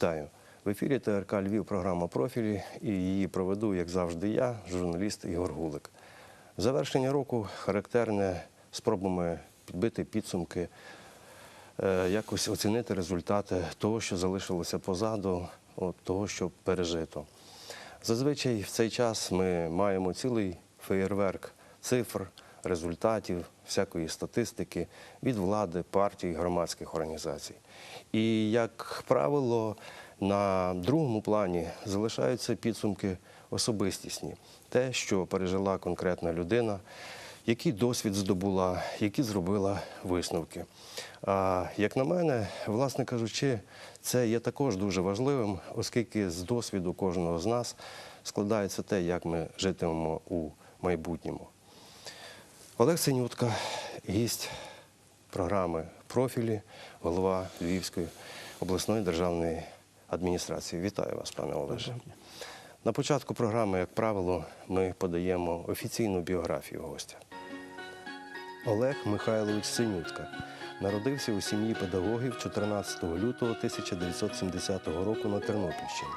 Вітаю! В ефірі ТРК Львів програма профілі і її проведу, як завжди, я, журналіст Ігор Гулик. Завершення року характерне спробами підбити підсумки, е, якось оцінити результати того, що залишилося позаду, того, що пережито. Зазвичай в цей час ми маємо цілий феєрверк цифр, результатів, всякої статистики від влади, партій, громадських організацій. І, як правило, на другому плані залишаються підсумки особистісні, те, що пережила конкретна людина, який досвід здобула, які зробила висновки. А як на мене, власне кажучи, це є також дуже важливим, оскільки з досвіду кожного з нас складається те, як ми житимемо у майбутньому. Олег Синютка, гість програми профілі, голова Львівської обласної державної адміністрації. Вітаю вас, пане Олеже. На початку програми, як правило, ми подаємо офіційну біографію гостя. Олег Михайлович Синютка народився у сім'ї педагогів 14 лютого 1970 року на Тернопільщині.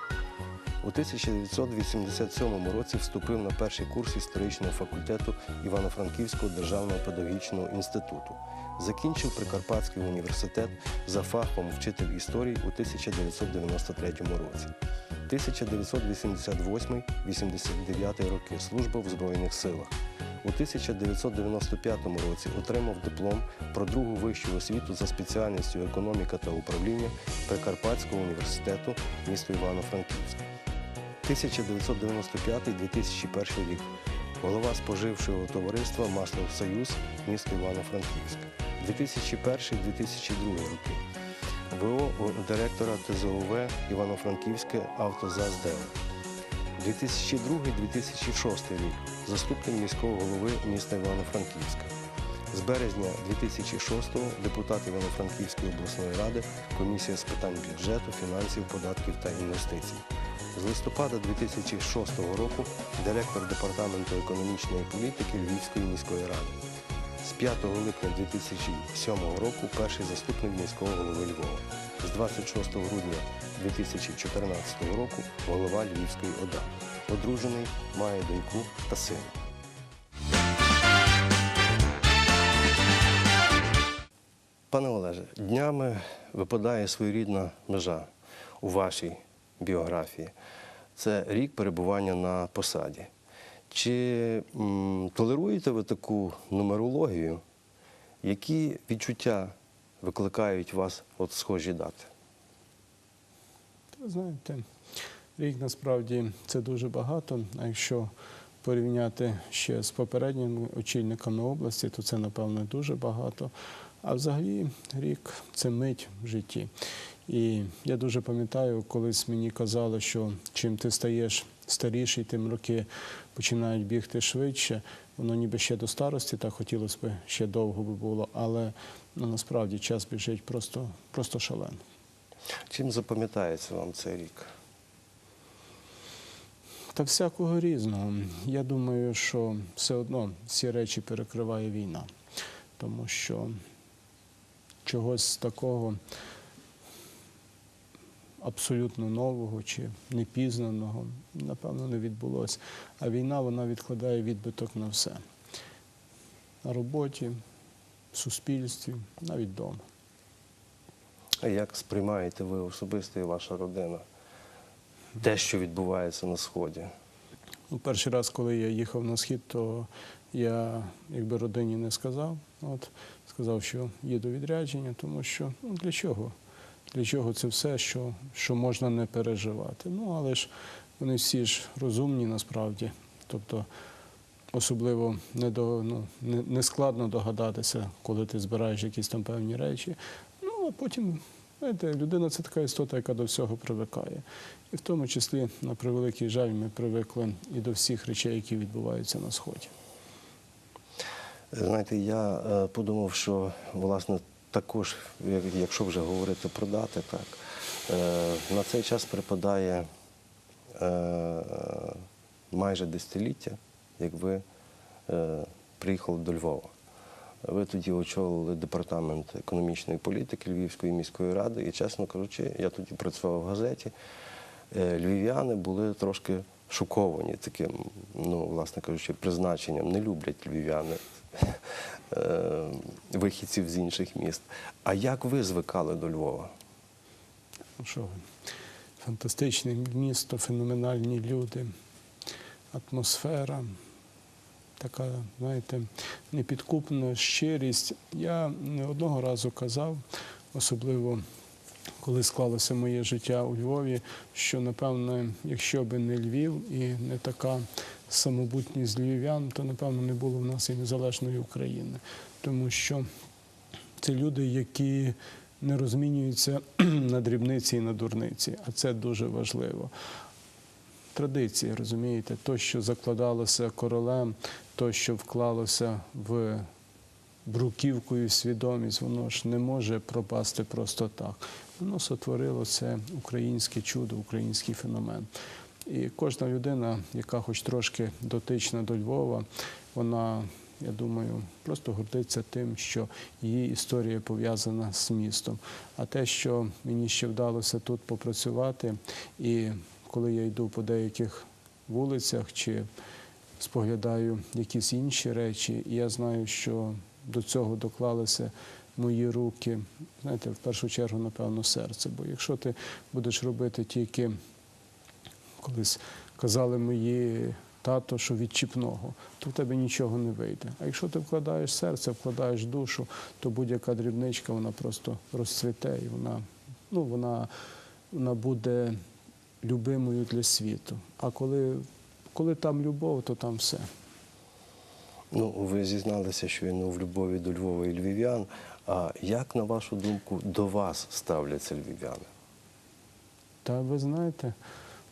У 1987 році вступив на перший курс історичного факультету Івано-Франківського державного педагогічного інституту. Закінчив Прикарпатський університет за фахом вчитель історії у 1993 році. 1988-89 роки служба в Збройних силах. У 1995 році отримав диплом про другу вищу освіту за спеціальністю економіка та управління Прикарпатського університету місто Івано-Франківськ. 1995-2001 рік. Голова споживчого товариства Маслов Союз, місто Івано-Франківськ. 2001-2002 роки. ВО директора ТЗОВ Івано-Франківське автозаздел. 2002-2006 рік. Заступник міського голови міста Івано-Франківська. З березня 2006-го депутат Івано-Франківської обласної ради, комісія з питань бюджету, фінансів, податків та інвестицій. З листопада 2006 року директор департаменту економічної політики Львівської міської ради. З 5 липня 2007 року перший заступник міського голови Львова. З 26 грудня 2014 року голова Львівської ОДА. Одружений, має доньку та сина. Пане Олеже, днями випадає своєрідна межа у вашій біографії. Це рік перебування на посаді. Чи м, толеруєте ви таку нумерологію? Які відчуття викликають вас от схожі дати? Знаєте, рік насправді це дуже багато. А якщо порівняти ще з попередніми очільниками області, то це, напевно, дуже багато. А взагалі рік це мить в житті. І я дуже пам'ятаю, колись мені казали, що чим ти стаєш старіший, тим роки починають бігти швидше. Воно ніби ще до старості, так хотілося б ще довго би було, але ну, насправді час біжить просто, просто шалено. Чим запам'ятається вам цей рік? Та всякого різного. Я думаю, що все одно всі речі перекриває війна, тому що чогось такого абсолютно нового чи непізнаного, напевно, не відбулося. А війна вона відкладає відбиток на все. На роботі, в суспільстві, навіть вдома. А як сприймаєте ви особисто і ваша родина? Те, що відбувається на Сході? Ну, перший раз, коли я їхав на схід, то я якби родині не сказав. От, сказав, що їду відрядження, тому що ну, для чого? Для чого це все, що, що можна не переживати? Ну, але ж вони всі ж розумні насправді. Тобто, особливо не, до, ну, не, не складно догадатися, коли ти збираєш якісь там певні речі. Ну, а потім, знаєте, людина це така істота, яка до всього привикає. І в тому числі, на превеликий жаль, ми привикли і до всіх речей, які відбуваються на сході. Знаєте, я е, подумав, що власне також, якщо вже говорити про дати, так е, на цей час припадає е, майже десятиліття, як ви е, приїхали до Львова. Ви тоді очолили департамент економічної політики Львівської міської ради, і, чесно кажучи, я тоді працював в газеті. Львів'яни були трошки шоковані таким, ну, власне кажучи, призначенням. Не люблять львів'яни вихідців з інших міст. А як ви звикали до Львова? Ну що ви? Фантастичне місто, феноменальні люди, атмосфера, така, знаєте, непідкупна щирість. Я не одного разу казав, особливо коли склалося моє життя у Львові, що, напевно, якщо би не Львів і не така самобутність львів'ян, то, напевно, не було в нас і незалежної України. Тому що це люди, які не розмінюються на дрібниці і на дурниці, а це дуже важливо. Традиції, розумієте, то, що закладалося королем, то, що вклалося в бруківкою свідомість, воно ж не може пропасти просто так. Воно сотворило це українське чудо, український феномен. І кожна людина, яка хоч трошки дотична до Львова, вона, я думаю, просто гордиться тим, що її історія пов'язана з містом. А те, що мені ще вдалося тут попрацювати, і коли я йду по деяких вулицях чи споглядаю якісь інші речі, я знаю, що до цього доклалися мої руки, знаєте, в першу чергу, напевно, серце. Бо якщо ти будеш робити тільки колись казали мої тато, що відчіпного, то в тебе нічого не вийде. А якщо ти вкладаєш серце, вкладаєш душу, то будь-яка дрібничка вона просто розцвіте і вона, ну, вона, вона буде любимою для світу. А коли, коли там любов, то там все. Ну, ви зізналися, що він в любові до Львова і львів'ян. А як, на вашу думку, до вас ставляться львів'яни? Та ви знаєте,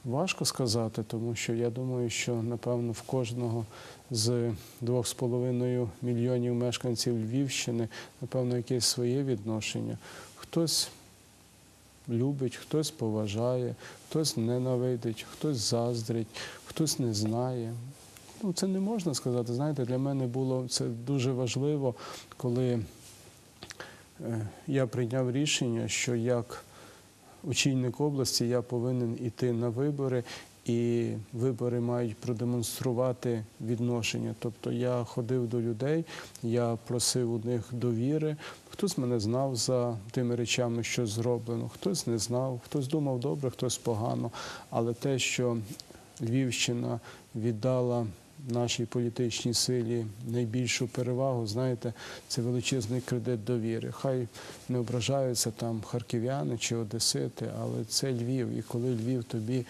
важко сказати, тому що я думаю, що напевно в кожного з двох з половиною мільйонів мешканців Львівщини, напевно, якесь своє відношення. Хтось любить, хтось поважає, хтось ненавидить, хтось заздрить, хтось не знає. Ну, це не можна сказати. Знаєте, для мене було це дуже важливо, коли я прийняв рішення, що як очільник області я повинен іти на вибори, і вибори мають продемонструвати відношення. Тобто я ходив до людей, я просив у них довіри. Хтось мене знав за тими речами, що зроблено, хтось не знав, хтось думав добре, хтось погано. Але те, що Львівщина віддала нашій політичній силі найбільшу перевагу, знаєте, це величезний кредит довіри. Хай не ображаються там харків'яни чи одесити, але це Львів. І коли Львів тобі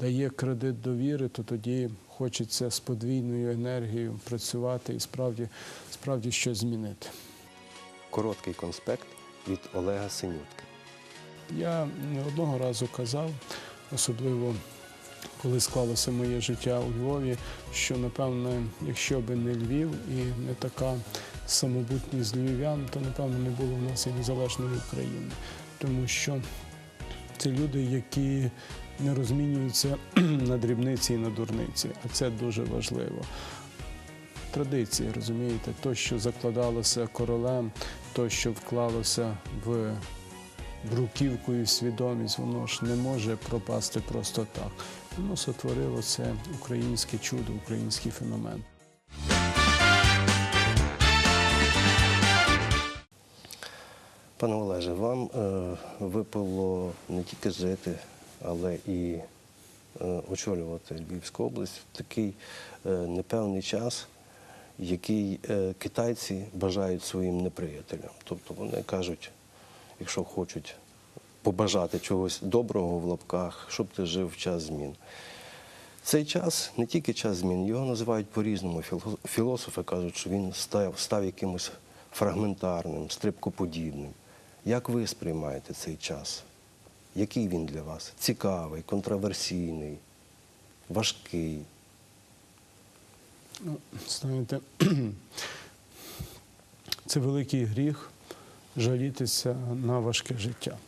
дає кредит довіри, то тоді хочеться з подвійною енергією працювати і справді, справді щось змінити. Короткий конспект від Олега Синютки. Я не одного разу казав, особливо коли склалося моє життя у Львові, що напевно, якщо би не Львів і не така самобутність львів'ян, то напевно не було в нас і незалежної України. Тому що це люди, які не розмінюються на дрібниці і на дурниці, а це дуже важливо. Традиції, розумієте, то, що закладалося королем, то, що вклалося в бруківкою свідомість, воно ж не може пропасти просто так. Воно сотворило це українське чудо, український феномен. Пане Олеже, вам е, випало не тільки жити, але і е, очолювати Львівську область в такий е, непевний час, який е, китайці бажають своїм неприятелям. Тобто вони кажуть, якщо хочуть побажати чогось доброго в лапках, щоб ти жив в час змін. Цей час не тільки час змін, його називають по-різному. Філософи кажуть, що він став, став якимось фрагментарним, стрибкоподібним. Як ви сприймаєте цей час? Який він для вас? Цікавий, контроверсійний, важкий? Ну, знаєте, це великий гріх жалітися на важке життя.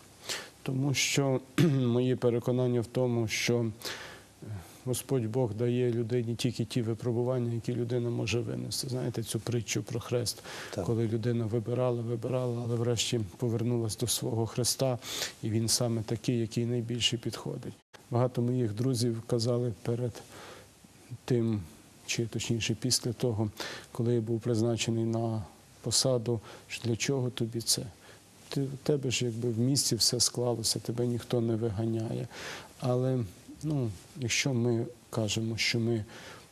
Тому що моє переконання в тому, що е, Господь Бог дає людині тільки ті випробування, які людина може винести. Знаєте цю притчу про хрест, Так. коли людина вибирала, вибирала, але врешті повернулася до свого Христа, і він саме такий, який найбільше підходить. Багато моїх друзів казали перед тим, чи точніше після того, коли я був призначений на посаду, що для чого тобі це? Ти, в тебе ж якби в місті все склалося, тебе ніхто не виганяє. Але ну, якщо ми кажемо, що ми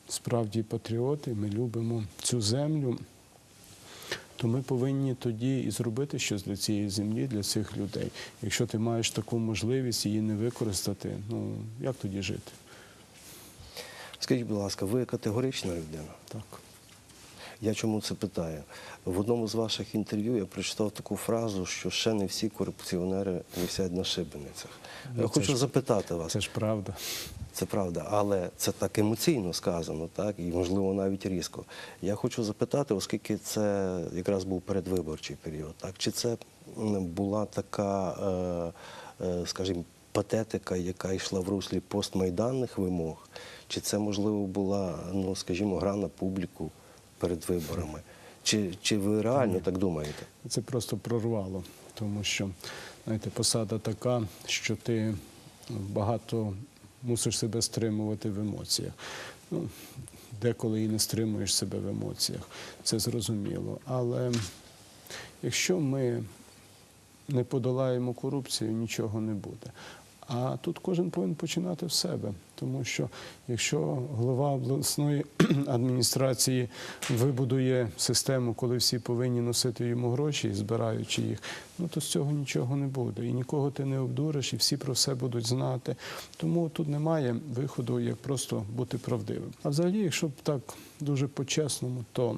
справді патріоти, ми любимо цю землю, то ми повинні тоді і зробити щось для цієї землі, для цих людей. Якщо ти маєш таку можливість її не використати, ну як тоді жити? Скажіть, будь ласка, ви категорична людина? Так. Я чому це питаю? В одному з ваших інтерв'ю я прочитав таку фразу, що ще не всі корупціонери висять на шибеницях. Ну, я це хочу ж- запитати вас, Це ж правда. це правда, але це так емоційно сказано, так і можливо навіть різко. Я хочу запитати, оскільки це якраз був передвиборчий період, так чи це була така, е, е, скажімо, патетика, яка йшла в руслі постмайданних вимог, чи це можливо була, ну скажімо, гра на публіку перед виборами? Чи, чи ви реально так думаєте? Це просто прорвало, тому що знаєте, посада така, що ти багато мусиш себе стримувати в емоціях. Ну, деколи і не стримуєш себе в емоціях, це зрозуміло. Але якщо ми не подолаємо корупцію, нічого не буде. А тут кожен повинен починати в себе, тому що якщо голова обласної адміністрації вибудує систему, коли всі повинні носити йому гроші, збираючи їх, ну то з цього нічого не буде. І нікого ти не обдуриш, і всі про все будуть знати. Тому тут немає виходу, як просто бути правдивим. А взагалі, якщо б так дуже по-чесному, то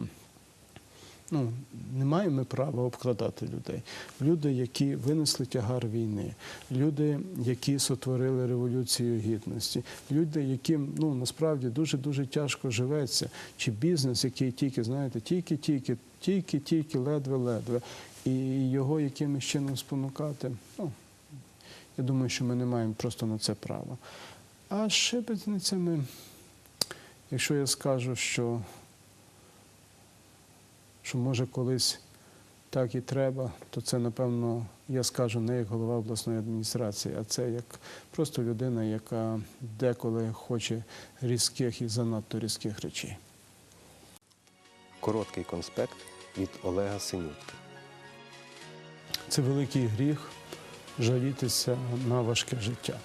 ну, не маємо ми права обкладати людей. Люди, які винесли тягар війни, люди, які сотворили революцію гідності, люди, яким ну насправді дуже дуже тяжко живеться, чи бізнес, який тільки знаєте, тільки, тільки, тільки, тільки, ледве, ледве, і його якимось чином спонукати. Ну, я думаю, що ми не маємо просто на це права. А шибеницями, якщо я скажу, що що може колись так і треба, то це, напевно, я скажу не як голова обласної адміністрації, а це як просто людина, яка деколи хоче різких і занадто різких речей. Короткий конспект від Олега Синютки. Це великий гріх жалітися на важке життя.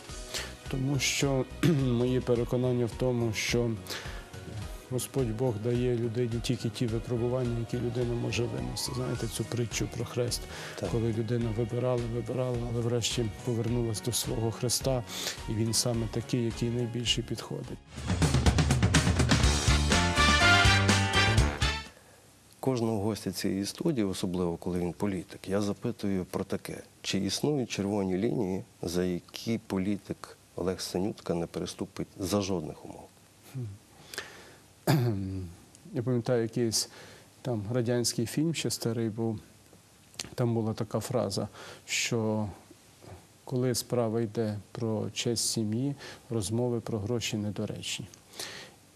Тому що мої переконання в тому, що Господь Бог дає людині тільки ті випробування, які людина може винести. Знаєте цю притчу про хрест, Так. коли людина вибирала, вибирала, але врешті повернулася до свого Христа, і він саме такий, який найбільше підходить. Кожного гостя цієї студії, особливо коли він політик, я запитую про таке: чи існують червоні лінії, за які політик Олег Синютка не переступить за жодних умов? Я пам'ятаю якийсь там радянський фільм ще старий був. Там була така фраза, що коли справа йде про честь сім'ї, розмови про гроші недоречні.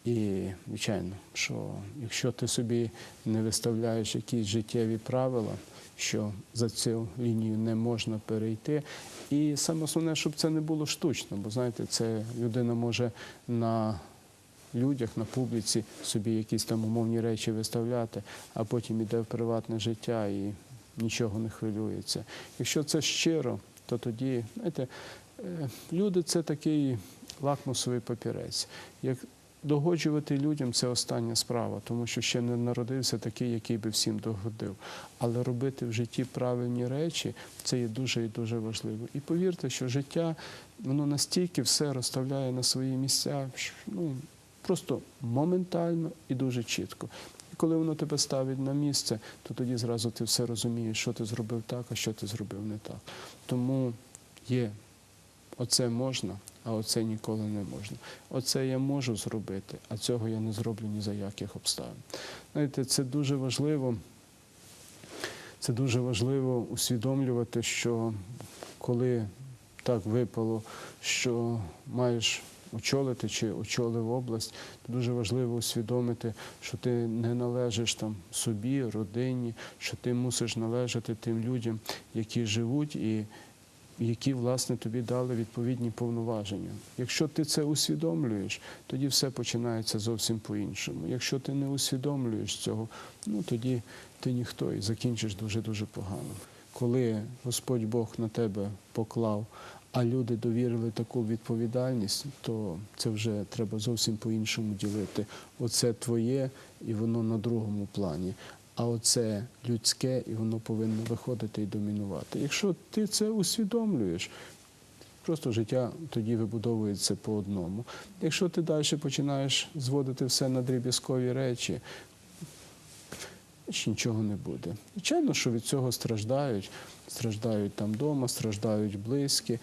І, звичайно, що якщо ти собі не виставляєш якісь життєві правила, що за цю лінію не можна перейти. І саме основне, щоб це не було штучно, бо знаєте, це людина може на людях, на публіці собі якісь там умовні речі виставляти, а потім іде в приватне життя і нічого не хвилюється. Якщо це щиро, то тоді, знаєте, е, люди це такий лакмусовий папірець. Як догоджувати людям це остання справа, тому що ще не народився такий, який би всім догодив. Але робити в житті правильні речі це є дуже і дуже важливо. І повірте, що життя воно настільки все розставляє на свої місця, що, ну, просто моментально і дуже чітко. І коли воно тебе ставить на місце, то тоді зразу ти все розумієш, що ти зробив так, а що ти зробив не так. Тому є оце можна, а оце ніколи не можна. Оце я можу зробити, а цього я не зроблю ні за яких обставин. Знаєте, це дуже важливо. Це дуже важливо усвідомлювати, що коли так випало, що маєш очолити чи очолив область, то дуже важливо усвідомити, що ти не належиш там собі, родині, що ти мусиш належати тим людям, які живуть і які власне тобі дали відповідні повноваження. Якщо ти це усвідомлюєш, тоді все починається зовсім по-іншому. Якщо ти не усвідомлюєш цього, ну тоді ти ніхто і закінчиш дуже дуже погано. Коли Господь Бог на тебе поклав, а люди довірили таку відповідальність, то це вже треба зовсім по-іншому ділити. Оце твоє, і воно на другому плані. А оце людське, і воно повинно виходити і домінувати. Якщо ти це усвідомлюєш, просто життя тоді вибудовується по одному. Якщо ти далі починаєш зводити все на дріб'язкові речі, ж нічого не буде. Звичайно, що від цього страждають, страждають там вдома, страждають близькі.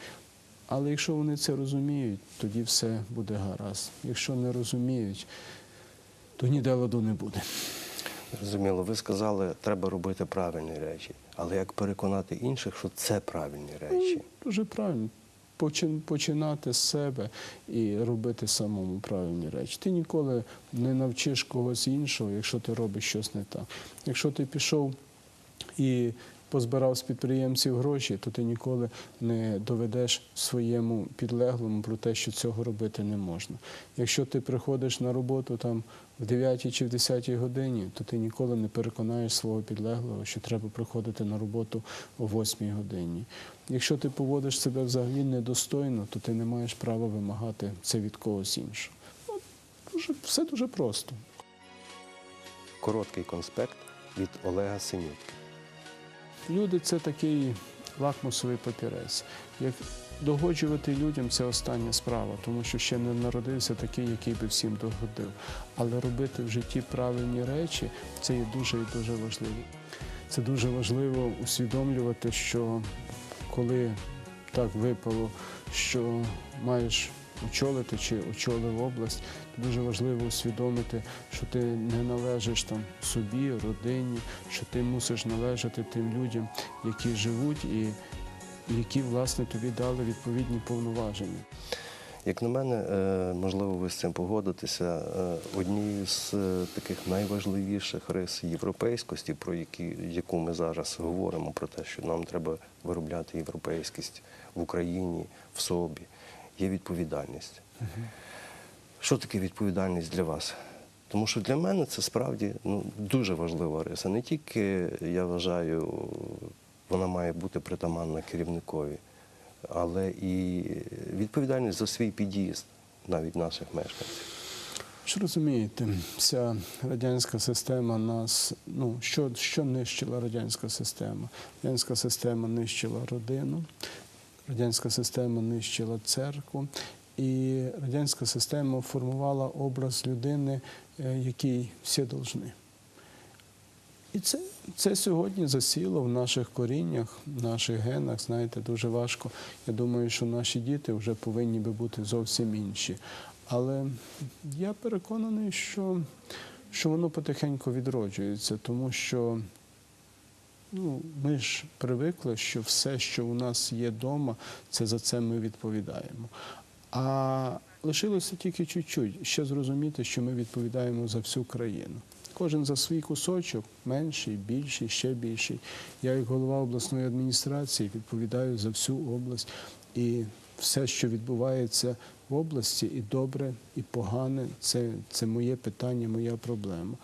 Але якщо вони це розуміють, тоді все буде гаразд. Якщо не розуміють, то ніде ладу не буде. Зрозуміло, ви сказали, треба робити правильні речі. Але як переконати інших, що це правильні речі? Дуже правильно. Починати з себе і робити самому правильні речі. Ти ніколи не навчиш когось іншого, якщо ти робиш щось не так. Якщо ти пішов і позбирав з підприємців гроші, то ти ніколи не доведеш своєму підлеглому про те, що цього робити не можна. Якщо ти приходиш на роботу там в 9 чи в 10 годині, то ти ніколи не переконаєш свого підлеглого, що треба приходити на роботу о 8 годині. Якщо ти поводиш себе взагалі недостойно, то ти не маєш права вимагати це від когось іншого. Ну, дуже, все дуже просто. Короткий конспект від Олега Синютки. Люди це такий лакмусовий папірець. Як догоджувати людям це остання справа, тому що ще не народився такий, який би всім догодив. Але робити в житті правильні речі це є дуже і дуже важливо. Це дуже важливо усвідомлювати, що коли так випало, що маєш очолити чи очолив область, дуже важливо усвідомити, що ти не належиш там собі, родині, що ти мусиш належати тим людям, які живуть і які власне тобі дали відповідні повноваження. Як на мене, е, можливо, ви з цим погодитеся. е, Однією з е, таких найважливіших рис європейськості, про які, яку ми зараз говоримо, про те, що нам треба виробляти європейськість в Україні, в собі, є відповідальність. Що таке відповідальність для вас? Тому що для мене це справді ну, дуже важлива риса. Не тільки я вважаю, вона має бути притаманна керівникові, але і відповідальність за свій під'їзд навіть наших мешканців. Що розумієте, вся радянська система нас, ну що, що нищила радянська система? Радянська система нищила родину, радянська система нищила церкву, і радянська система формувала образ людини, е, який всі должны. І це, це сьогодні засіло в наших коріннях, в наших генах. Знаєте, дуже важко. Я думаю, що наші діти вже повинні би бути зовсім інші. Але я переконаний, що, що воно потихеньку відроджується, тому що ну, ми ж привикли, що все, що у нас є вдома, це за це ми відповідаємо. А лишилося тільки чуть-чуть ще зрозуміти, що ми відповідаємо за всю країну. Кожен за свій кусочок, менший, більший, ще більший. Я, як голова обласної адміністрації, відповідаю за всю область. І все, що відбувається в області, і добре, і погане, це, це моє питання, моя проблема.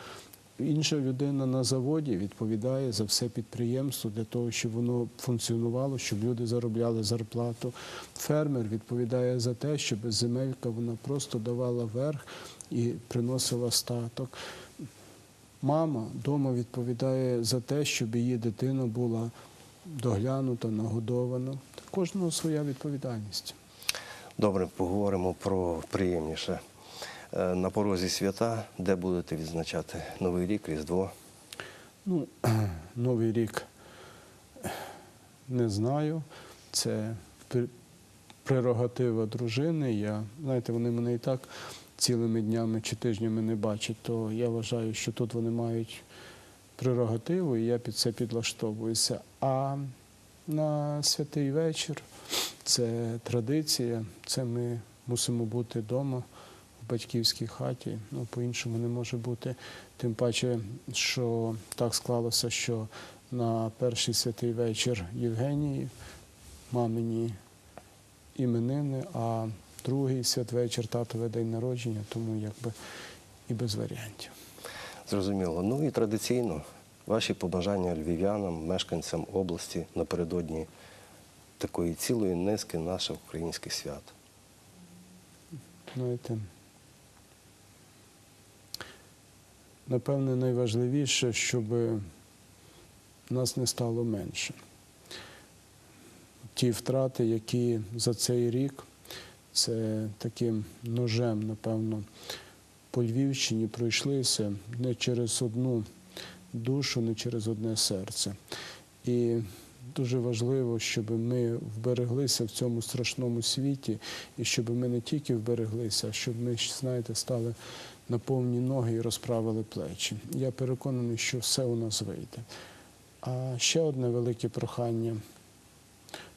Інша людина на заводі відповідає за все підприємство для того, щоб воно функціонувало, щоб люди заробляли зарплату. Фермер відповідає за те, щоб земелька вона просто давала верх і приносила статок. Мама вдома відповідає за те, щоб її дитина була доглянута, нагодована. Кожного своя відповідальність. Добре, поговоримо про приємніше. Е, На порозі свята, де будете відзначати Новий рік, Різдво? Ну, Новий рік не знаю. Це прерогатива дружини. Я, знаєте, вони мене і так цілими днями чи тижнями не бачать, то я вважаю, що тут вони мають прерогативу, і я під це підлаштовуюся. А на святий вечір це традиція, це ми мусимо бути вдома батьківській хаті. Ну, по-іншому не може бути. Тим паче, що так склалося, що на перший святий вечір Євгенії, мамині іменини, а другий святвечір татове день народження, тому якби і без варіантів. Зрозуміло. Ну і традиційно ваші побажання львів'янам, мешканцям області напередодні такої цілої низки наших українських свят. Знаєте, напевне, найважливіше, щоб нас не стало менше. Ті втрати, які за цей рік, це таким ножем, напевно, по Львівщині пройшлися не через одну душу, не через одне серце. І дуже важливо, щоб ми вбереглися в цьому страшному світі, і щоб ми не тільки вбереглися, а щоб ми, знаєте, стали на повні ноги і розправили плечі. Я переконаний, що все у нас вийде. А ще одне велике прохання,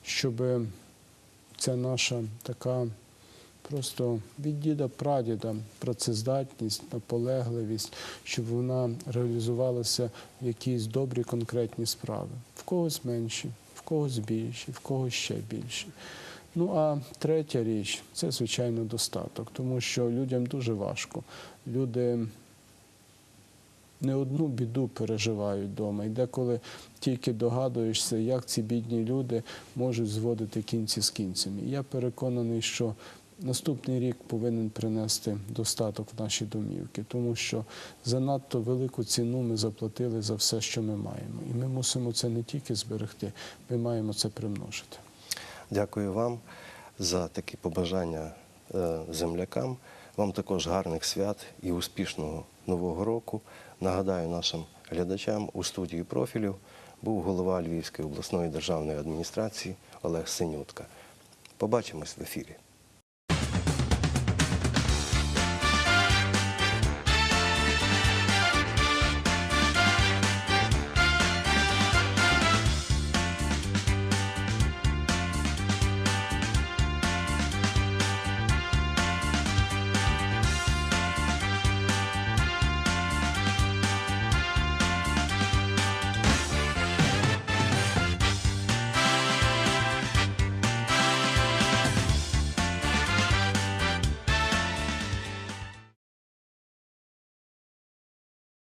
щоб ця наша така просто від діда прадіда працездатність, наполегливість, щоб вона реалізувалася в якісь добрі конкретні справи. В когось менші, в когось більші, в когось ще більші. Ну а третя річ це звичайно достаток, тому що людям дуже важко. Люди не одну біду переживають вдома. І деколи тільки догадуєшся, як ці бідні люди можуть зводити кінці з кінцями. Я переконаний, що наступний рік повинен принести достаток в наші домівки, тому що занадто велику ціну ми заплатили за все, що ми маємо. І ми мусимо це не тільки зберегти, ми маємо це примножити. Дякую вам за такі побажання е, землякам. Вам також гарних свят і успішного нового року. Нагадаю нашим глядачам у студії профілю був голова Львівської обласної державної адміністрації Олег Синютка. Побачимось в ефірі.